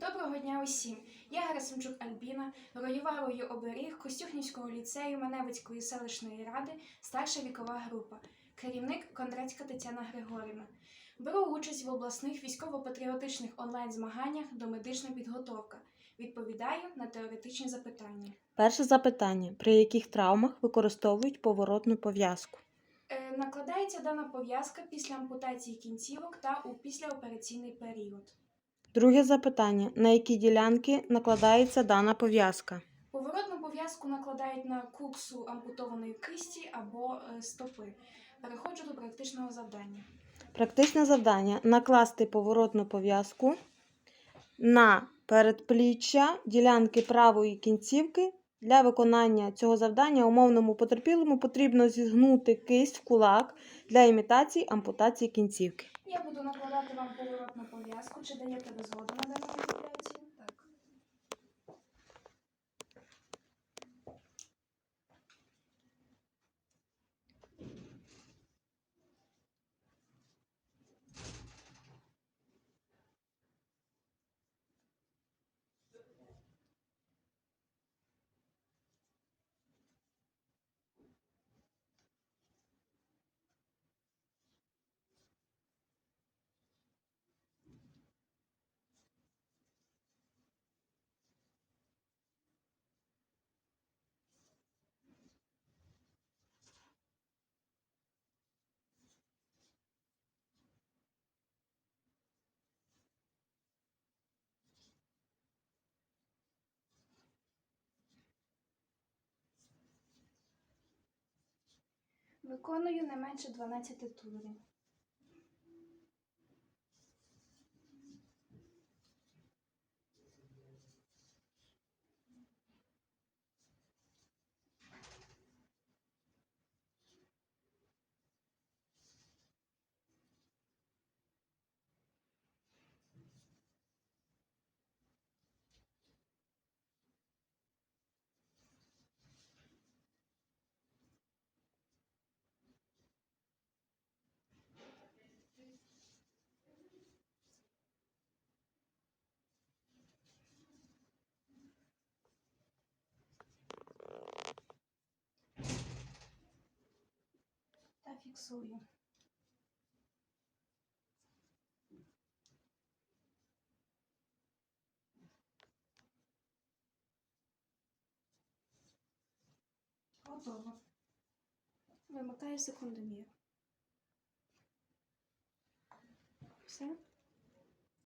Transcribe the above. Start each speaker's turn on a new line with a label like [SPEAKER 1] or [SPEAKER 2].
[SPEAKER 1] Доброго дня усім! Я Герасимчук Альбіна, роєва рою оберіг Костюхнівського ліцею Маневицької селищної ради, старша вікова група, керівник Кондратська Тетяна Григорівна. Беру участь в обласних військово-патріотичних онлайн-змаганнях до медична підготовка. Відповідаю на теоретичні запитання.
[SPEAKER 2] Перше запитання: при яких травмах використовують поворотну пов'язку?
[SPEAKER 1] Е, накладається дана пов'язка після ампутації кінцівок та у післяопераційний період.
[SPEAKER 2] Друге запитання: на які ділянки накладається дана пов'язка?
[SPEAKER 1] Поворотну пов'язку накладають на куксу ампутованої кисті або е, стопи. Переходжу до практичного завдання.
[SPEAKER 2] Практичне завдання: накласти поворотну пов'язку на передпліччя ділянки правої кінцівки. Для виконання цього завдання умовному потерпілому потрібно зігнути кисть в кулак для імітації ампутації кінцівки.
[SPEAKER 1] Я буду накладати вам поворотну пов'язку. Чи даєте ви згоду на дану Виконую не менше 12 турів. Та фіксую. Готово. Вимикаю секундомір. Все.